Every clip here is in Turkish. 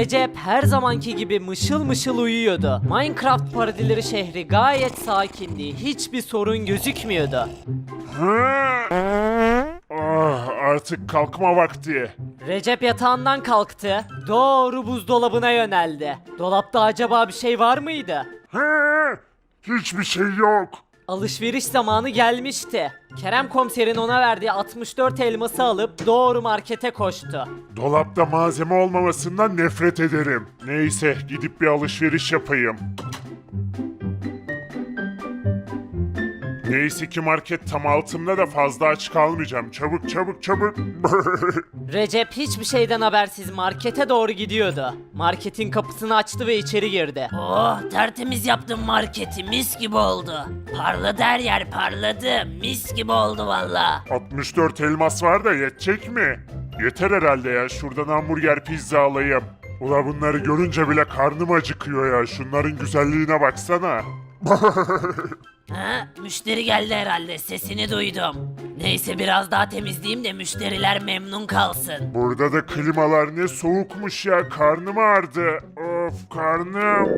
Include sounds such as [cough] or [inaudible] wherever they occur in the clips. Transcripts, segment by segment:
Recep her zamanki gibi mışıl mışıl uyuyordu. Minecraft paradileri şehri gayet sakindi. Hiçbir sorun gözükmüyordu. Ah, artık kalkma vakti. Recep yatağından kalktı. Doğru buzdolabına yöneldi. Dolapta acaba bir şey var mıydı? Hiçbir şey yok. Alışveriş zamanı gelmişti. Kerem komiserin ona verdiği 64 elması alıp doğru markete koştu. Dolapta malzeme olmamasından nefret ederim. Neyse gidip bir alışveriş yapayım. Neyse ki market tam altımda da fazla aç kalmayacağım. Çabuk çabuk çabuk. [laughs] Recep hiçbir şeyden habersiz markete doğru gidiyordu. Marketin kapısını açtı ve içeri girdi. Oh tertemiz yaptım marketi mis gibi oldu. Parladı her yer parladı mis gibi oldu valla. 64 elmas var da yetecek mi? Yeter herhalde ya. Şuradan hamburger pizza alayım. Ula bunları görünce bile karnım acıkıyor ya. Şunların güzelliğine baksana. [laughs] Ha, müşteri geldi herhalde sesini duydum. Neyse biraz daha temizleyeyim de müşteriler memnun kalsın. Burada da klimalar ne soğukmuş ya. Karnım ağrıdı. Of karnım.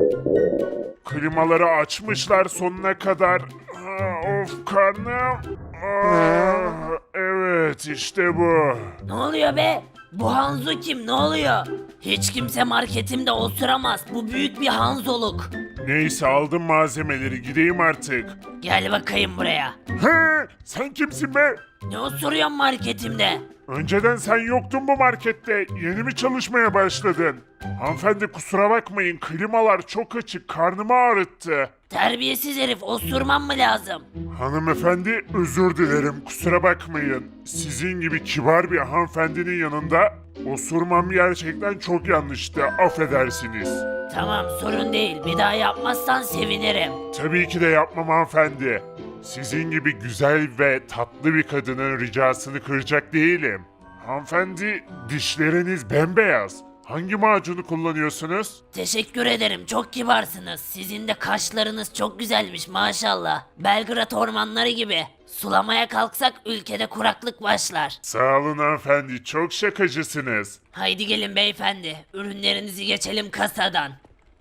Klimaları açmışlar sonuna kadar. Ah, Of karnım. Ah, evet işte bu. Ne oluyor be? Bu Hanzo kim ne oluyor? Hiç kimse marketimde oturamaz bu büyük bir Hanzoluk. Neyse aldım malzemeleri gideyim artık. Gel bakayım buraya. He, sen kimsin be? Ne oturuyorsun marketimde? Önceden sen yoktun bu markette. Yeni mi çalışmaya başladın? Hanımefendi kusura bakmayın klimalar çok açık karnımı ağrıttı. Terbiyesiz herif osurmam mı lazım? Hanımefendi özür dilerim kusura bakmayın. Sizin gibi kibar bir hanımefendinin yanında osurmam gerçekten çok yanlıştı affedersiniz. Tamam sorun değil bir daha yapmazsan sevinirim. Tabii ki de yapmam hanımefendi. Sizin gibi güzel ve tatlı bir kadının ricasını kıracak değilim. Hanımefendi dişleriniz bembeyaz. Hangi macunu kullanıyorsunuz? Teşekkür ederim çok kibarsınız. Sizin de kaşlarınız çok güzelmiş maşallah. Belgrad ormanları gibi. Sulamaya kalksak ülkede kuraklık başlar. Sağ olun hanımefendi çok şakacısınız. Haydi gelin beyefendi. Ürünlerinizi geçelim kasadan.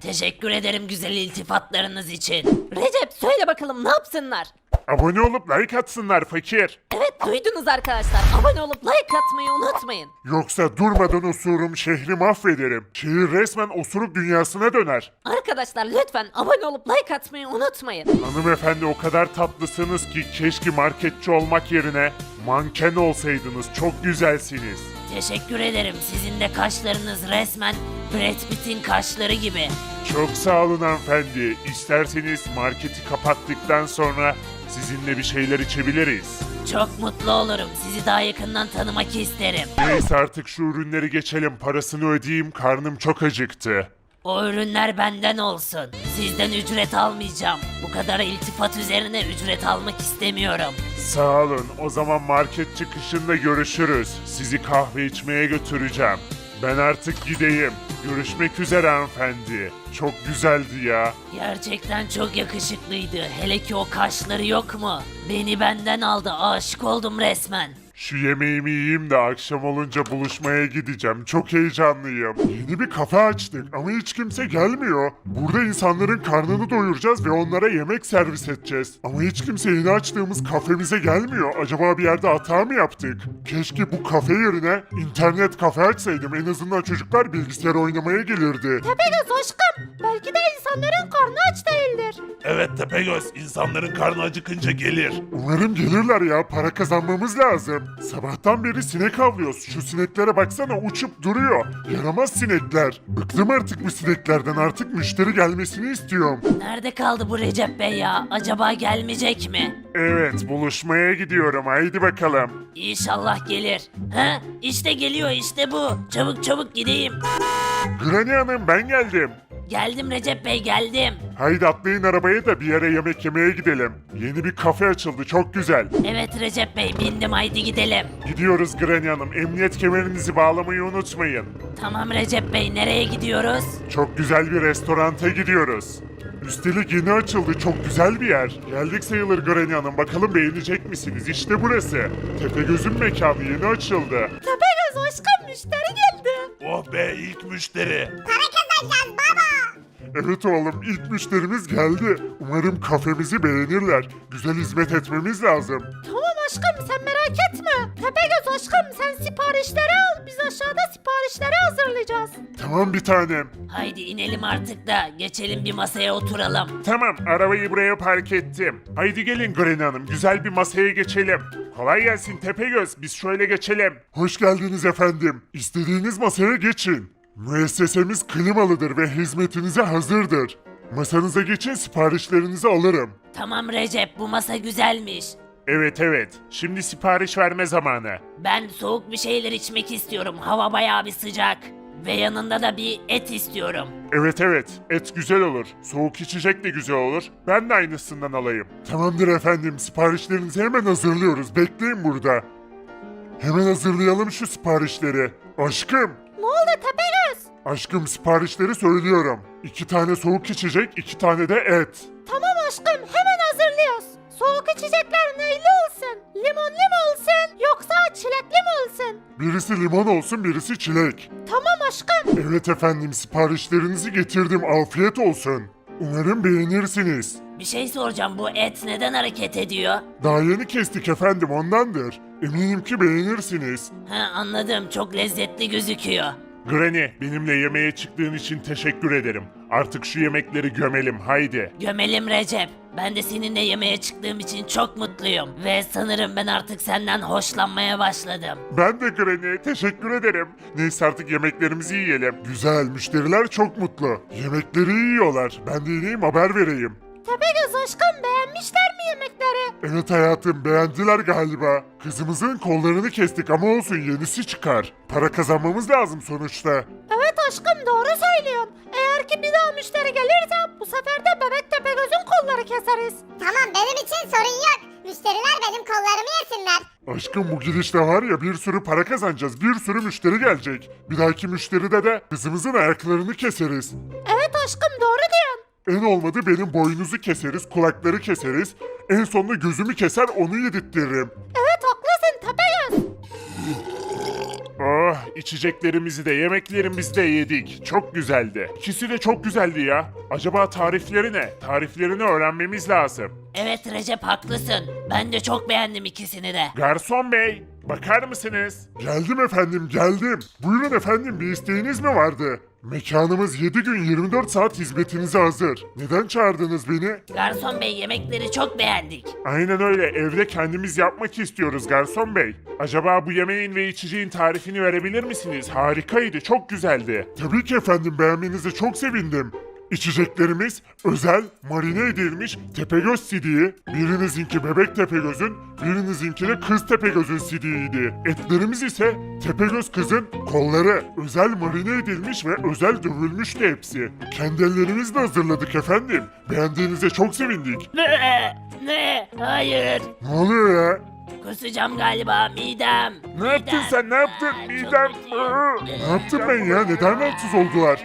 Teşekkür ederim güzel iltifatlarınız için. Recep söyle bakalım ne yapsınlar? Abone olup like atsınlar fakir. Evet duydunuz arkadaşlar. Abone olup like atmayı unutmayın. Yoksa durmadan osururum şehri mahvederim. Şehir resmen osuruk dünyasına döner. Arkadaşlar lütfen abone olup like atmayı unutmayın. Hanımefendi o kadar tatlısınız ki keşke marketçi olmak yerine manken olsaydınız. Çok güzelsiniz. Teşekkür ederim. Sizin de kaşlarınız resmen Brad Pitt'in kaşları gibi. Çok sağ olun hanımefendi. İsterseniz marketi kapattıktan sonra sizinle bir şeyler içebiliriz. Çok mutlu olurum. Sizi daha yakından tanımak isterim. Neyse artık şu ürünleri geçelim. Parasını ödeyeyim. Karnım çok acıktı. O ürünler benden olsun. Sizden ücret almayacağım. Bu kadar iltifat üzerine ücret almak istemiyorum. Sağ olun. O zaman market çıkışında görüşürüz. Sizi kahve içmeye götüreceğim. Ben artık gideyim. Görüşmek üzere hanımefendi. Çok güzeldi ya. Gerçekten çok yakışıklıydı. Hele ki o kaşları yok mu? Beni benden aldı. Aşık oldum resmen. Şu yemeğimi yiyeyim de akşam olunca buluşmaya gideceğim. Çok heyecanlıyım. Yeni bir kafe açtık ama hiç kimse gelmiyor. Burada insanların karnını doyuracağız ve onlara yemek servis edeceğiz. Ama hiç kimse yeni açtığımız kafemize gelmiyor. Acaba bir yerde hata mı yaptık? Keşke bu kafe yerine internet kafe açsaydım. En azından çocuklar bilgisayar oynamaya gelirdi. Tepegöz aşkım belki de insanların karnı aç değildir. Evet Tepegöz, insanların karnı acıkınca gelir. Umarım gelirler ya. Para kazanmamız lazım. Sabahtan beri sinek avlıyoruz. Şu sineklere baksana uçup duruyor. Yaramaz sinekler. Bıktım artık bu sineklerden. Artık müşteri gelmesini istiyorum. Nerede kaldı bu Recep Bey ya? Acaba gelmeyecek mi? Evet buluşmaya gidiyorum. Haydi bakalım. İnşallah gelir. Ha? İşte geliyor işte bu. Çabuk çabuk gideyim. Granny Hanım ben geldim. Geldim Recep Bey geldim. Haydi atlayın arabaya da bir yere yemek yemeye gidelim. Yeni bir kafe açıldı çok güzel. Evet Recep Bey bindim haydi gidelim. Gidiyoruz Granny Hanım. Emniyet kemerinizi bağlamayı unutmayın. Tamam Recep Bey nereye gidiyoruz? Çok güzel bir restoranta gidiyoruz. Üstelik yeni açıldı. Çok güzel bir yer. Geldik sayılır Granny Hanım. Bakalım beğenecek misiniz? İşte burası. Tepegöz'ün mekanı yeni açıldı. Tepegöz aşkım müşteri geldi. Oh be ilk müşteri. Para kazanacağız. Evet oğlum ilk müşterimiz geldi. Umarım kafemizi beğenirler. Güzel hizmet etmemiz lazım. Tamam aşkım sen merak etme. Tepegöz aşkım sen siparişleri al. Biz aşağıda siparişleri hazırlayacağız. Tamam bir tanem. Haydi inelim artık da geçelim bir masaya oturalım. Tamam arabayı buraya park ettim. Haydi gelin Granny Hanım güzel bir masaya geçelim. Kolay gelsin Tepegöz biz şöyle geçelim. Hoş geldiniz efendim. İstediğiniz masaya geçin. Müessesemiz klimalıdır ve hizmetinize hazırdır. Masanıza geçin siparişlerinizi alırım. Tamam Recep bu masa güzelmiş. Evet evet şimdi sipariş verme zamanı. Ben soğuk bir şeyler içmek istiyorum. Hava bayağı bir sıcak. Ve yanında da bir et istiyorum. Evet evet et güzel olur. Soğuk içecek de güzel olur. Ben de aynısından alayım. Tamamdır efendim siparişlerinizi hemen hazırlıyoruz. Bekleyin burada. Hemen hazırlayalım şu siparişleri. Aşkım. Ne oldu Tepegöz? Aşkım siparişleri söylüyorum. İki tane soğuk içecek, iki tane de et. Tamam aşkım hemen hazırlıyoruz. Soğuk içecekler neyli olsun? Limonlu mu olsun yoksa çilekli mi olsun? Birisi limon olsun, birisi çilek. Tamam aşkım. Evet efendim siparişlerinizi getirdim. Afiyet olsun. Umarım beğenirsiniz. Bir şey soracağım bu et neden hareket ediyor? Daha yeni kestik efendim ondandır. Eminim ki beğenirsiniz. Ha anladım çok lezzetli gözüküyor. Granny, benimle yemeğe çıktığın için teşekkür ederim. Artık şu yemekleri gömelim, haydi. Gömelim Recep. Ben de seninle yemeğe çıktığım için çok mutluyum. Ve sanırım ben artık senden hoşlanmaya başladım. Ben de Granny, teşekkür ederim. Neyse artık yemeklerimizi yiyelim. Güzel, müşteriler çok mutlu. Yemekleri yiyorlar. Ben de ineyim haber vereyim. Tepegöz aşkım beğenmişler mi yemekleri? Evet hayatım, beğendiler galiba. Kızımızın kollarını kestik ama olsun yenisi çıkar. Para kazanmamız lazım sonuçta. Evet aşkım doğru söylüyorsun. Eğer ki bir daha müşteri gelirse bu sefer de bebek Tepegöz'ün kolları keseriz. Tamam benim için sorun yok. Müşteriler benim kollarımı yesinler. Aşkım bu gidişle var ya bir sürü para kazanacağız. Bir sürü müşteri gelecek. Bir dahaki müşteride de kızımızın ayaklarını keseriz. Evet aşkım doğru diyorsun. En olmadı benim boynuzu keseriz, kulakları keseriz. En sonunda gözümü keser onu yedirttiririm. Evet haklısın Tepegöz. Oh içeceklerimizi de yemeklerimizi de yedik. Çok güzeldi. İkisi de çok güzeldi ya. Acaba tarifleri ne? Tariflerini öğrenmemiz lazım. Evet Recep haklısın. Ben de çok beğendim ikisini de. Garson bey bakar mısınız? Geldim efendim geldim. Buyurun efendim bir isteğiniz mi vardı? Mekanımız 7 gün 24 saat hizmetinize hazır. Neden çağırdınız beni? Garson bey yemekleri çok beğendik. Aynen öyle evde kendimiz yapmak istiyoruz garson bey. Acaba bu yemeğin ve içeceğin tarifini verebilir misiniz? Harikaydı, çok güzeldi. Tabii ki efendim beğenmenize çok sevindim. İçeceklerimiz özel marine edilmiş Tepegöz sidiği, birinizinki bebek Tepegöz'ün, birinizinki de kız Tepegöz'ün sidiğiydi. Etlerimiz ise Tepegöz kızın kolları, özel marine edilmiş ve özel dövülmüştü hepsi. Kendi ellerimizle hazırladık efendim. Beğendiğinize çok sevindik. Ne? Ne? Hayır. Ne oluyor ya? Kusacağım galiba midem. Ne yaptın sen ne yaptın midem? Ne yaptım ben ya neden rahatsız oldular?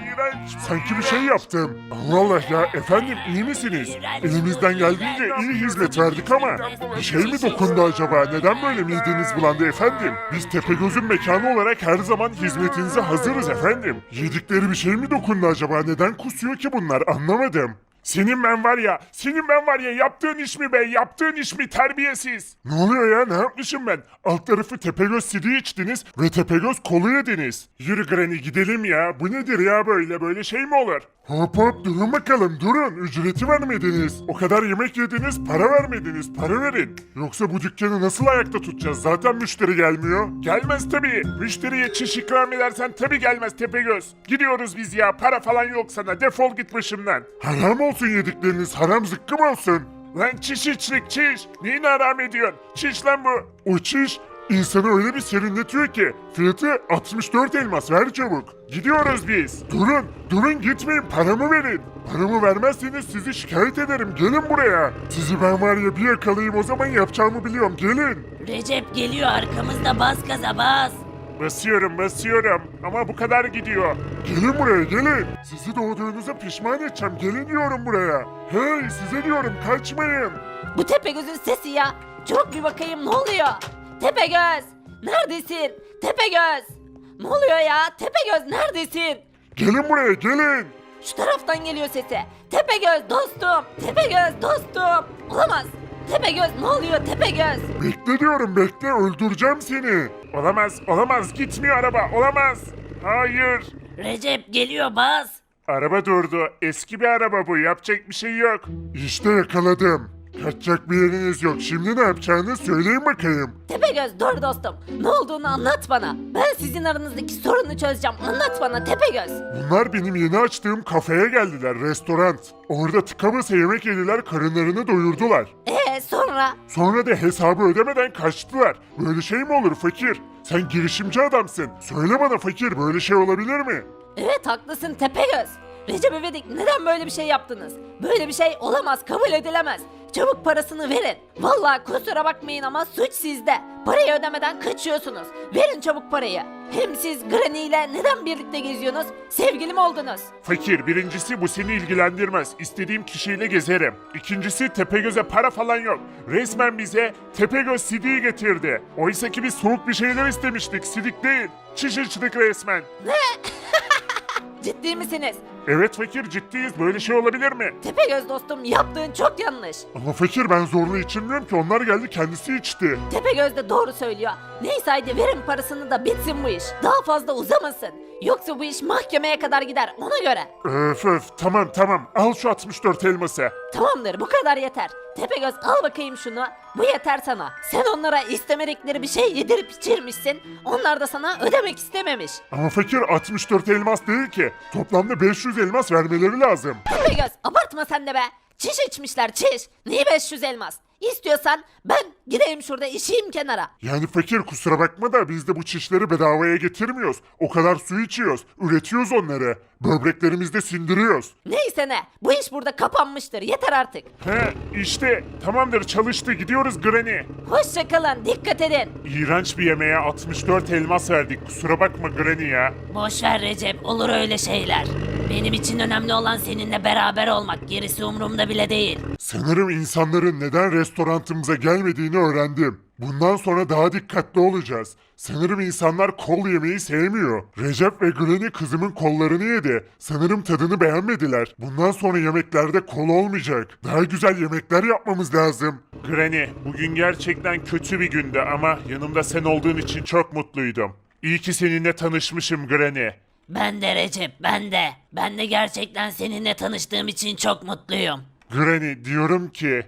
Sanki bir şey yaptım. Allah Allah ya efendim iyi misiniz? Elimizden geldiğince iyi hizmet verdik ama bir şey mi dokundu acaba? Neden böyle mideniz bulandı efendim? Biz Tepegöz'ün mekanı olarak her zaman hizmetinize hazırız efendim. Yedikleri bir şey mi dokundu acaba? Neden kusuyor ki bunlar anlamadım. Senin ben var ya, senin ben var ya yaptığın iş mi be, yaptığın iş mi terbiyesiz? Ne oluyor ya, ne yapmışım ben? Alt tarafı Tepegöz sidi içtiniz ve Tepegöz kolu yediniz. Yürü Granny gidelim ya, bu nedir ya böyle, böyle şey mi olur? Hop hop durun bakalım durun, ücreti vermediniz. O kadar yemek yediniz, para vermediniz, para verin. Yoksa bu dükkanı nasıl ayakta tutacağız? Zaten müşteri gelmiyor. Gelmez tabii. Müşteriye çiş ikram edersen tabii gelmez Tepegöz. Gidiyoruz biz ya, para falan yok sana, defol git başımdan. Haram olsun yedikleriniz, haram zıkkım olsun. Lan çiş içlik çiş. Neyini haram ediyorsun? Çiş lan bu. O çiş insanı öyle bir serinletiyor ki. Fiyatı 64 elmas ver çabuk. Gidiyoruz biz. Durun, durun gitmeyin paramı verin. Paramı vermezseniz sizi şikayet ederim. Gelin buraya. Sizi ben var ya bir yakalayayım o zaman yapacağımı biliyorum. Gelin. Recep geliyor arkamızda bas gaza bas. Basıyorum basıyorum ama bu kadar gidiyor. Gelin buraya gelin. Sizi doğduğunuza pişman edeceğim. Gelin diyorum buraya. Hey size diyorum kaçmayın. Bu Tepegöz'ün sesi ya. Çok bir bakayım ne oluyor? Tepegöz! Neredesin? Tepegöz! Ne oluyor ya? Tepegöz neredesin? Gelin buraya gelin. Şu taraftan geliyor sesi. Tepegöz dostum. Tepegöz dostum. Olamaz. Tepegöz ne oluyor Tepegöz? Bekle diyorum bekle öldüreceğim seni. Olamaz olamaz gitmiyor araba olamaz. Hayır. Recep geliyor bas. Araba durdu. Eski bir araba bu. Yapacak bir şey yok. İşte yakaladım. Kaçacak bir yeriniz yok. Şimdi ne yapacağını söyleyin bakayım. Tepegöz dur dostum. Ne olduğunu anlat bana. Ben sizin aranızdaki sorunu çözeceğim. Anlat bana Tepegöz. Bunlar benim yeni açtığım kafeye geldiler. Restoran. Orada tıka basa yemek yediler. Karınlarını doyurdular. Ee sonra? Sonra da hesabı ödemeden kaçtılar. Böyle şey mi olur fakir? Sen girişimci adamsın. Söyle bana fakir böyle şey olabilir mi? Evet haklısın Tepegöz. Recep İvedik neden böyle bir şey yaptınız? Böyle bir şey olamaz kabul edilemez. Çabuk parasını verin. Vallahi kusura bakmayın ama suç sizde. Parayı ödemeden kaçıyorsunuz. Verin çabuk parayı. Hem siz Granny ile neden birlikte geziyorsunuz? Sevgili mi oldunuz? Fakir birincisi bu seni ilgilendirmez. İstediğim kişiyle gezerim. İkincisi Tepegöz'e para falan yok. Resmen bize Tepegöz sidiği getirdi. Oysa ki biz soğuk bir şeyler istemiştik. Sidik değil. Çiş içtik resmen. [laughs] Ciddi misiniz? Evet fakir ciddiyiz. Böyle şey olabilir mi? Tepegöz dostum yaptığın çok yanlış. Ama fakir ben zorla içirmiyorum ki. Onlar geldi kendisi içti. Tepegöz de doğru söylüyor. Neyse haydi verin parasını da bitsin bu iş. Daha fazla uzamasın. Yoksa bu iş mahkemeye kadar gider ona göre. Öf öf tamam tamam. Al şu 64 elması. Tamamdır bu kadar yeter. Tepegöz al bakayım şunu. Bu yeter sana. Sen onlara istemedikleri bir şey yedirip içirmişsin. Onlar da sana ödemek istememiş. Ama fakir 64 elmas değil ki. Toplamda 500 elmas vermeleri lazım. Tepegöz abartma sen de be. Çiş içmişler çiş. Neyi 500 elmas? İstiyorsan ben gideyim şurada işeyim kenara. Yani fakir kusura bakma da biz de bu çişleri bedavaya getirmiyoruz. O kadar su içiyoruz. Üretiyoruz onları. Böbreklerimizde sindiriyoruz. Neyse ne. Bu iş burada kapanmıştır. Yeter artık. He işte tamamdır çalıştı gidiyoruz Granny. Hoşça kalın. Dikkat edin. İğrenç bir yemeğe 64 elmas verdik kusura bakma Granny ya. Boş ver Recep olur öyle şeyler. Benim için önemli olan seninle beraber olmak. Gerisi umurumda bile değil. Sanırım insanların neden restorantımıza gelmediğini öğrendim. Bundan sonra daha dikkatli olacağız. Sanırım insanlar kol yemeyi sevmiyor. Recep ve Granny kızımın kollarını yedi. Sanırım tadını beğenmediler. Bundan sonra yemeklerde kol olmayacak. Daha güzel yemekler yapmamız lazım. Granny, bugün gerçekten kötü bir gündü ama yanımda sen olduğun için çok mutluydum. İyi ki seninle tanışmışım Granny. Ben de Recep ben de. Ben de gerçekten seninle tanıştığım için çok mutluyum. Granny diyorum ki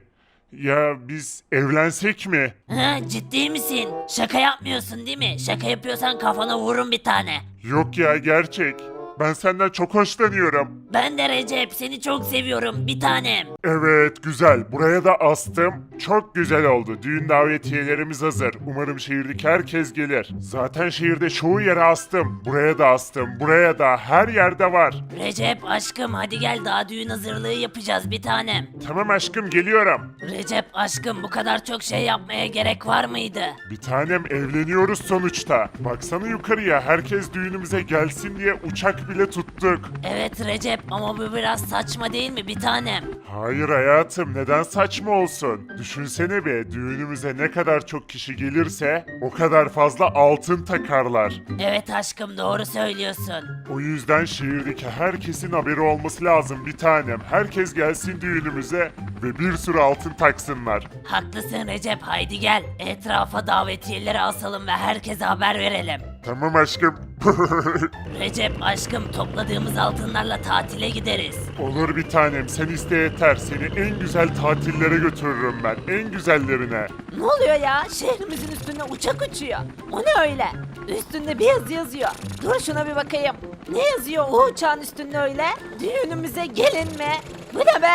ya biz evlensek mi? Ha, ciddi misin? Şaka yapmıyorsun değil mi? Şaka yapıyorsan kafana vurun bir tane. Yok ya gerçek. Ben senden çok hoşlanıyorum. Ben de Recep seni çok seviyorum bir tanem. Evet güzel. Buraya da astım. Çok güzel oldu. Düğün davetiyelerimiz hazır. Umarım şehirdeki herkes gelir. Zaten şehirde çoğu yere astım. Buraya da astım. Buraya da her yerde var. Recep aşkım hadi gel daha düğün hazırlığı yapacağız bir tanem. Tamam aşkım geliyorum. Recep aşkım bu kadar çok şey yapmaya gerek var mıydı? Bir tanem evleniyoruz sonuçta. Baksana yukarıya herkes düğünümüze gelsin diye uçak bile tuttuk. Evet Recep ama bu biraz saçma değil mi bir tanem? Hayır hayatım neden saçma olsun? Düşünsene be düğünümüze ne kadar çok kişi gelirse o kadar fazla altın takarlar. Evet aşkım doğru söylüyorsun. O yüzden şehirdeki herkesin haberi olması lazım bir tanem. Herkes gelsin düğünümüze ve bir sürü altın taksınlar. Haklısın Recep haydi gel. Etrafa davetiyeleri asalım ve herkese haber verelim. Tamam aşkım. [laughs] Recep aşkım topladığımız altınlarla tatile gideriz. Olur bir tanem sen iste yeter. Seni en güzel tatillere götürürüm ben. En güzellerine. Ne oluyor ya? Şehrimizin üstünde uçak uçuyor. O ne öyle? Üstünde bir yazı yazıyor. Dur şuna bir bakayım. Ne yazıyor o uçağın üstünde öyle? Düğünümüze gelin mi? Bu ne be?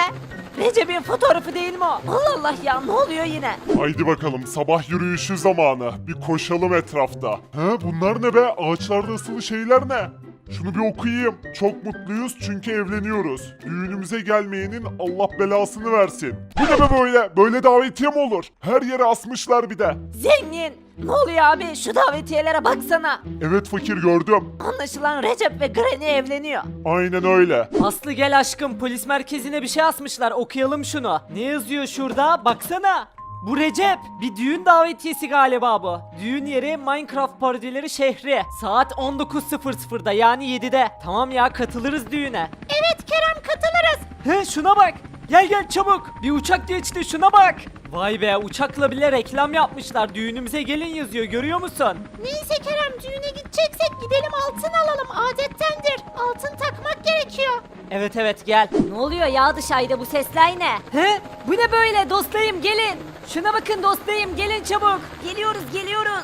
Recep'in fotoğrafı değil mi o? Allah Allah ya ne oluyor yine? Haydi bakalım sabah yürüyüşü zamanı. Bir koşalım etrafta. Ha bunlar ne be? Ağaçlarda asılı şeyler ne? Şunu bir okuyayım. Çok mutluyuz çünkü evleniyoruz. Düğünümüze gelmeyenin Allah belasını versin. Bu ne be böyle? Böyle davetiye mi olur? Her yere asmışlar bir de. Zengin! Ne oluyor abi? Şu davetiyelere baksana. Evet fakir gördüm. Anlaşılan Recep ve Granny evleniyor. Aynen öyle. Aslı gel aşkım polis merkezine bir şey asmışlar okuyalım şunu. Ne yazıyor şurada baksana. Bu Recep. Bir düğün davetiyesi galiba bu. Düğün yeri Minecraft parodileri şehri. Saat 19.00'da yani 7'de. Tamam ya katılırız düğüne. Evet Kerem katılırız. He şuna bak. Gel gel çabuk. Bir uçak geçti şuna bak. Vay be uçakla bile reklam yapmışlar. Düğünümüze gelin yazıyor görüyor musun? Neyse Kerem düğüne gideceksek gidelim altın alalım adettendir. Altın takmak gerekiyor. Evet evet gel. Ne oluyor ya dışarıda bu sesler ne? He? Bu ne böyle dostlarım gelin. Şuna bakın dostlarım gelin çabuk. Geliyoruz geliyoruz.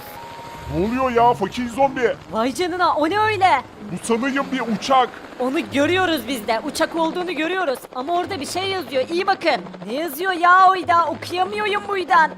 Ne oluyor ya fakir zombi? Vay canına o ne öyle? Bu sanırım bir uçak. Onu görüyoruz biz de. Uçak olduğunu görüyoruz. Ama orada bir şey yazıyor. İyi bakın. Ne yazıyor ya oyda? Okuyamıyorum buradan.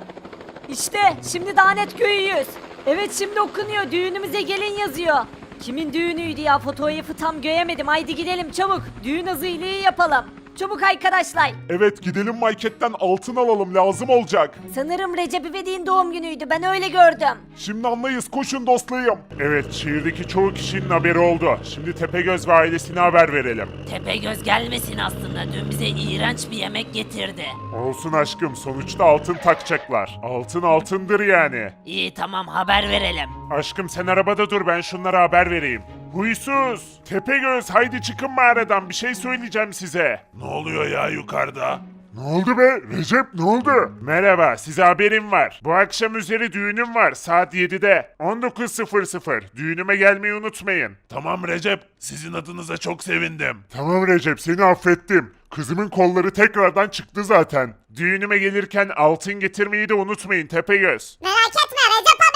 İşte şimdi daha net görüyoruz. Evet şimdi okunuyor. Düğünümüze gelin yazıyor. Kimin düğünüydü ya? Fotoğrafı tam göremedim. Haydi gidelim çabuk. Düğün hazırlığı yapalım. Çabuk arkadaşlar. Evet gidelim marketten altın alalım lazım olacak. Sanırım Recep İvedik'in doğum günüydü. Ben öyle gördüm. Şimdi anlayız koşun dostlarım. Evet şehirdeki çoğu kişinin haberi oldu. Şimdi Tepegöz ve ailesine haber verelim. Tepegöz gelmesin aslında. Dün bize iğrenç bir yemek getirdi. Olsun aşkım sonuçta altın takacaklar. Altın altındır yani. İyi tamam haber verelim. Aşkım sen arabada dur ben şunlara haber vereyim. Huysuz! Tepegöz haydi çıkın mağaradan bir şey söyleyeceğim size. Ne oluyor ya yukarıda? Ne oldu be? Recep ne oldu? Merhaba size haberim var. Bu akşam üzeri düğünüm var saat 7'de. 19.00. Düğünüme gelmeyi unutmayın. Tamam Recep, sizin adınıza çok sevindim. Tamam Recep seni affettim. Kızımın kolları tekrardan çıktı zaten. Düğünüme gelirken altın getirmeyi de unutmayın Tepegöz. Merak etme Recep.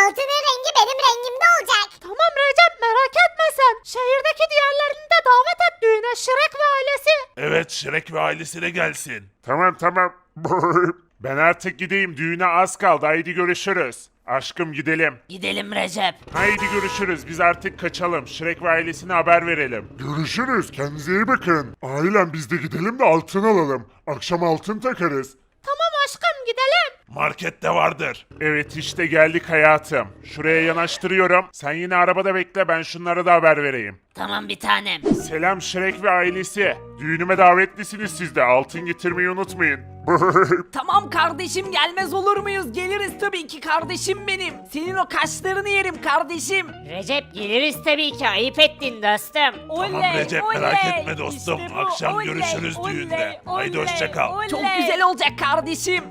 Altının rengi benim rengimde olacak. Tamam Recep merak etme sen. Şehirdeki diğerlerini de davet et düğüne Şirek ve ailesi. Evet, Şirek ve ailesi de gelsin. Tamam tamam. [laughs] ben artık gideyim düğüne az kaldı haydi görüşürüz. Aşkım gidelim. Gidelim Recep. Haydi görüşürüz. Biz artık kaçalım. Shrek ve ailesine haber verelim. Görüşürüz. Kendinize iyi bakın. Ailem biz de gidelim de altın alalım. Akşam altın takarız. Tamam aşkım gidelim. Markette vardır. Evet işte geldik hayatım. Şuraya yanaştırıyorum. Sen yine arabada bekle ben şunlara da haber vereyim. Tamam bir tanem. Selam Shrek ve ailesi. Düğünüme davetlisiniz siz de. Altın getirmeyi unutmayın. [laughs] Tamam kardeşim gelmez olur muyuz? Geliriz tabii ki kardeşim benim. Senin o kaşlarını yerim kardeşim. Recep geliriz tabii ki ayıp ettin dostum. Oley, Tamam Recep, merak oley. etme dostum. İşte bu, Akşam oley, görüşürüz oley, düğünde. Haydi oley, hoşça kal. oley. Çok güzel olacak kardeşim.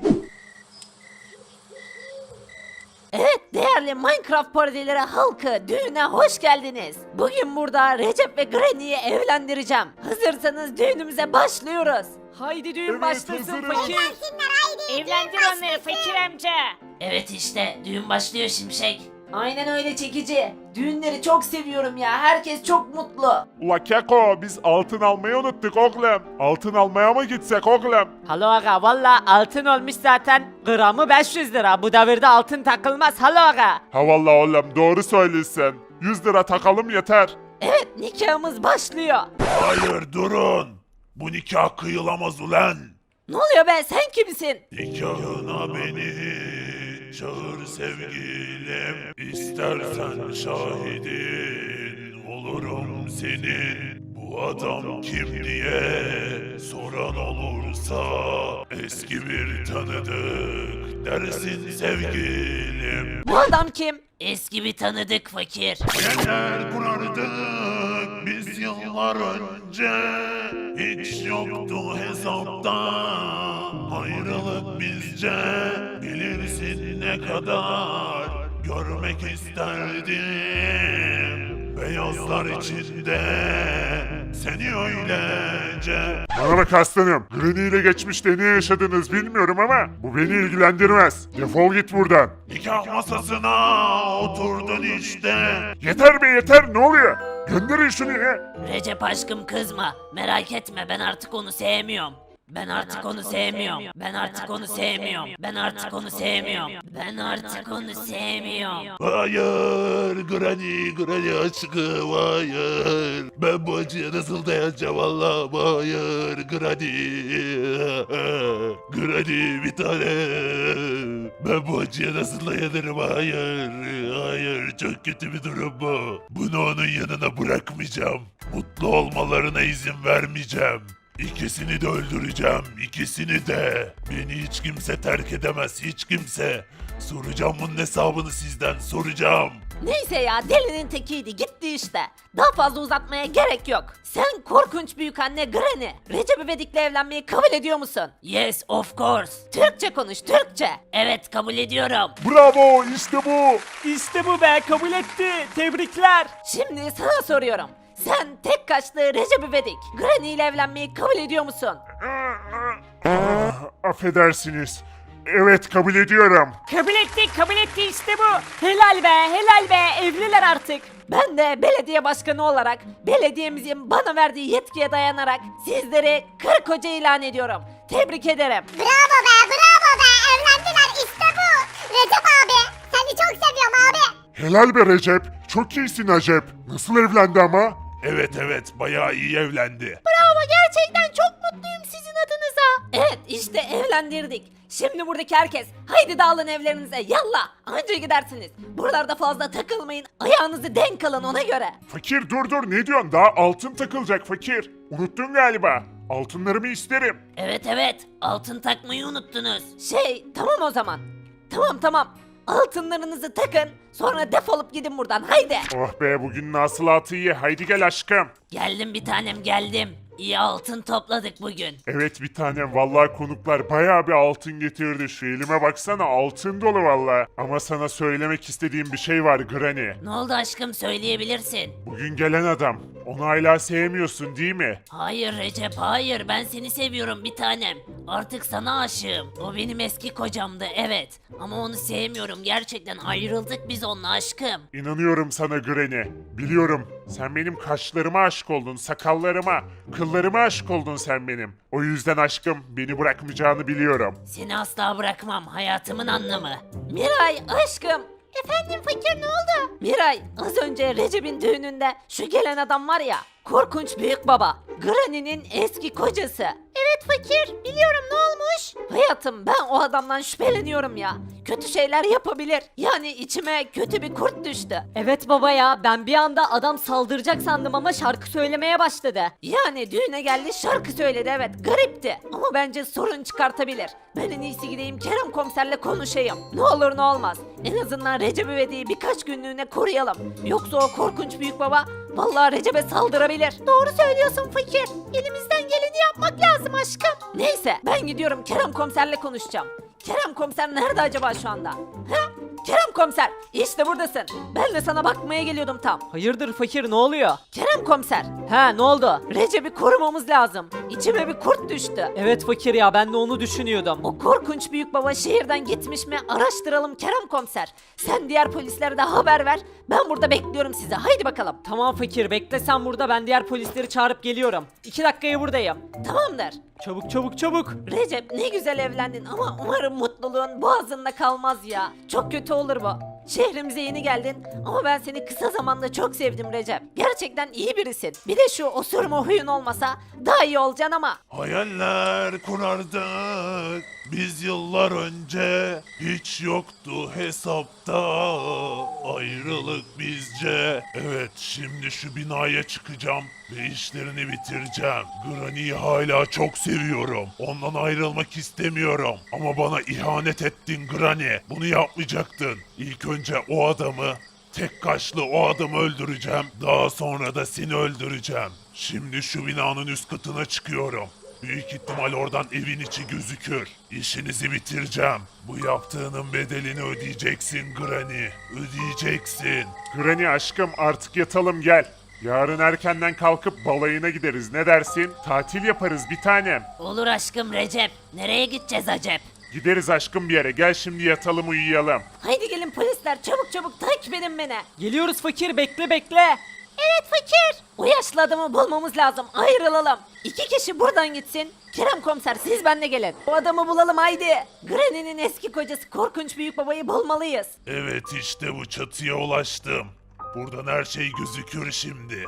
Evet değerli Minecraft parodileri halkı düğüne hoş geldiniz. Bugün burada Recep ve Granny'yi evlendireceğim. Hazırsanız düğünümüze başlıyoruz. Haydi düğün Evet, başlasın hazırım. fakir. Evlendir onları fakir amca. Evet işte düğün başlıyor Şimşek. Aynen öyle çekici. Düğünleri çok seviyorum ya. Herkes çok mutlu. Ula Keko biz altın almayı unuttuk oğlum. Altın almaya mı gitsek oğlum? Halo aga valla altın olmuş zaten. Gramı 500 lira. Bu devirde altın takılmaz halo aga. Ha valla oğlum doğru söylüyorsun. 100 lira takalım yeter. Evet nikahımız başlıyor. Hayır durun. Bu nikah kıyılamaz ulan. Ne oluyor be sen kimsin? Nikahına beni çağır sevgilim İstersen şahidin olurum senin Bu adam kim diye soran olursa Eski bir tanıdık dersin sevgilim Bu adam kim? Eski bir tanıdık fakir. Hayaller kurardık biz yıllar önce Hiç yoktu hesapta Ayrılık bizce Bilirsin ne kadar Görmek isterdim Beyazlar içinde Seni öylece Bana bak aslanım. Granny ile geçmişte ne yaşadınız bilmiyorum ama bu beni ilgilendirmez. Defol git buradan. Nikah masasına oturdun işte Yeter be yeter ne oluyor? Gönderin şunu ya. Recep aşkım kızma. Merak etme ben artık onu sevmiyorum. Ben artık onu sevmiyorum. Ben artık onu sevmiyorum. Ben artık onu sevmiyorum. Ben artık onu sevmiyorum. Hayır Granny Granny aşkım hayır. Ben bu acıya nasıl dayanacağım Allah'ım? Hayır Granny. Granny bir tane. Ben bu acıya nasıl dayanırım? Hayır Hayır. Çok kötü bir durum bu. Bunu onun yanına bırakmayacağım. Mutlu olmalarına izin vermeyeceğim İkisini de öldüreceğim, ikisini de. Beni hiç kimse terk edemez, hiç kimse. Soracağım bunun hesabını sizden, soracağım. Neyse ya delinin tekiydi gitti işte. Daha fazla uzatmaya gerek yok. Sen korkunç büyük anne Granny. Recep İvedik'le evlenmeyi kabul ediyor musun? Yes of course. Türkçe konuş Türkçe. Evet kabul ediyorum. Bravo işte bu. İşte bu be kabul etti. Tebrikler. Şimdi sana soruyorum. Sen tek kaçlı Recep İvedik. Granny ile evlenmeyi kabul ediyor musun? Ah, affedersiniz. Evet kabul ediyorum. Kabul etti kabul etti işte bu. Helal be helal be evliler artık. Ben de belediye başkanı olarak belediyemizin bana verdiği yetkiye dayanarak sizleri karı koca ilan ediyorum. Tebrik ederim. Bravo be bravo be evlendiler işte bu. Recep abi seni çok seviyorum abi. Helal be Recep. Çok iyisin Acep. Nasıl evlendi ama? Evet evet, bayağı iyi evlendi. Bravo gerçekten çok mutluyum sizin adınıza. Evet işte evlendirdik. Şimdi buradaki herkes haydi dağılın evlerinize yallah anca gidersiniz. Buralarda fazla takılmayın ayağınızı denk alın ona göre. Fakir dur dur ne diyorsun? Daha altın takılacak fakir. Unuttun galiba. Altınlarımı isterim. Evet evet altın takmayı unuttunuz. Şey tamam o zaman. Tamam tamam altınlarınızı takın sonra defolup gidin buradan haydi. Oh be bugün hasılatı iyi. Haydi gel aşkım. Geldim bir tanem geldim. İyi altın topladık bugün. Evet bir tanem vallahi konuklar bayağı bir altın getirdi. Şu elime baksana altın dolu vallahi. Ama sana söylemek istediğim bir şey var Granny. Ne oldu aşkım söyleyebilirsin. Bugün gelen adam. Onu hala sevmiyorsun değil mi? Hayır Recep hayır ben seni seviyorum bir tanem. Artık sana aşığım. O benim eski kocamdı evet. Ama onu sevmiyorum gerçekten ayrıldık biz onunla aşkım. İnanıyorum sana Granny. Biliyorum. Sen benim kaşlarıma aşık oldun, sakallarıma, kıllarıma aşık oldun sen benim. O yüzden aşkım beni bırakmayacağını biliyorum. Seni asla bırakmam hayatımın anlamı. Miray aşkım. Efendim fakir ne oldu? Miray az önce Recep'in düğününde şu gelen adam var ya korkunç büyük baba. Granny'nin eski kocası. Evet fakir biliyorum ne olmuş? Hayatım ben o adamdan şüpheleniyorum ya. Kötü şeyler yapabilir. Yani içime kötü bir kurt düştü. Evet baba ya ben bir anda adam saldıracak sandım ama şarkı söylemeye başladı. Yani düğüne geldi şarkı söyledi evet garipti. Ama bence sorun çıkartabilir. Ben en iyisi gideyim Kerem komiserle konuşayım. Ne olur ne olmaz. En azından Recep İvedik'i birkaç günlüğüne koruyalım. Yoksa o korkunç büyük baba vallahi Recep'e saldırabilir. Doğru söylüyorsun fakir. Elimizden geleni yapmak lazım aşkım. Neyse ben gidiyorum Kerem komiserle konuşacağım. Kerem komiser nerede acaba şu anda? Ha? Kerem komiser işte buradasın. Ben de sana bakmaya geliyordum tam. Hayırdır fakir ne oluyor? Kerem komiser Ha ne oldu? Recep'i korumamız lazım. İçime bir kurt düştü. Evet fakir ya ben de onu düşünüyordum. O korkunç büyük baba şehirden gitmiş mi araştıralım Kerem komiser. Sen diğer polislere de haber ver. Ben burada bekliyorum sizi. Haydi bakalım. Tamam fakir bekle sen burada ben diğer polisleri çağırıp geliyorum. İki dakikaya buradayım. Tamamdır. Çabuk çabuk çabuk. Recep ne güzel evlendin ama umarım mutluluğun boğazında kalmaz ya. Çok kötü olur bu. Şehrimize yeni geldin ama ben seni kısa zamanda çok sevdim Recep. Gerçekten iyi birisin. Bir de şu osurma huyun olmasa daha iyi olacaksın ama. Hayaller kurardık biz yıllar önce Hiç yoktu hesapta. Ayrılık bizce. Evet şimdi şu binaya çıkacağım ve işlerini bitireceğim. Granny'yi hala çok seviyorum. Ondan ayrılmak istemiyorum. Ama bana ihanet ettin Granny. Bunu yapmayacaktın. İlk önce o adamı Tek kaşlı o adamı öldüreceğim. Daha sonra da seni öldüreceğim. Şimdi şu binanın üst katına çıkıyorum. Büyük ihtimal oradan evin içi gözükür. İşinizi bitireceğim. Bu yaptığının bedelini ödeyeceksin Granny. Ödeyeceksin. Granny aşkım artık yatalım gel. Yarın erkenden kalkıp balayına gideriz ne dersin? Tatil yaparız bir tanem. Olur aşkım Recep. Nereye gideceğiz acep? Gideriz aşkım bir yere gel şimdi yatalım uyuyalım. Haydi gelin polisler çabuk çabuk takip edin beni. Geliyoruz fakir bekle bekle. Evet fakir. O yaşlı adamı bulmamız lazım. Ayrılalım. İki kişi buradan gitsin. Kerem komiser siz benle gelin. O adamı bulalım haydi. Granny'nin eski kocası korkunç büyük babayı bulmalıyız. Evet işte bu çatıya ulaştım. Buradan her şey gözükür şimdi.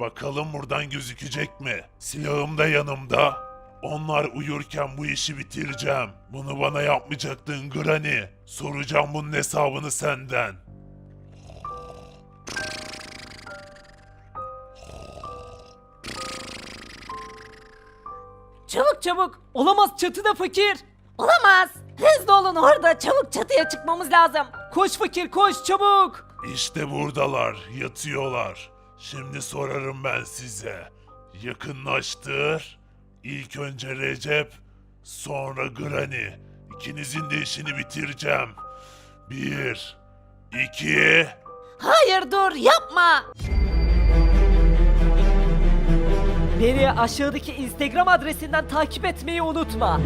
Bakalım buradan gözükecek mi? Silahım da yanımda. Onlar uyurken bu işi bitireceğim. Bunu bana yapmayacaktın Granny. Soracağım bunun hesabını senden. Çabuk çabuk. Olamaz çatıda fakir. Olamaz. Hızlı olun orada. Çabuk çatıya çıkmamız lazım. Koş fakir koş çabuk. İşte buradalar, yatıyorlar. Şimdi sorarım ben size. Yakınlaştır. İlk önce Recep, sonra Granny. İkinizin de işini bitireceğim. Bir, iki... Hayır dur yapma. Beni aşağıdaki Instagram adresinden takip etmeyi unutma.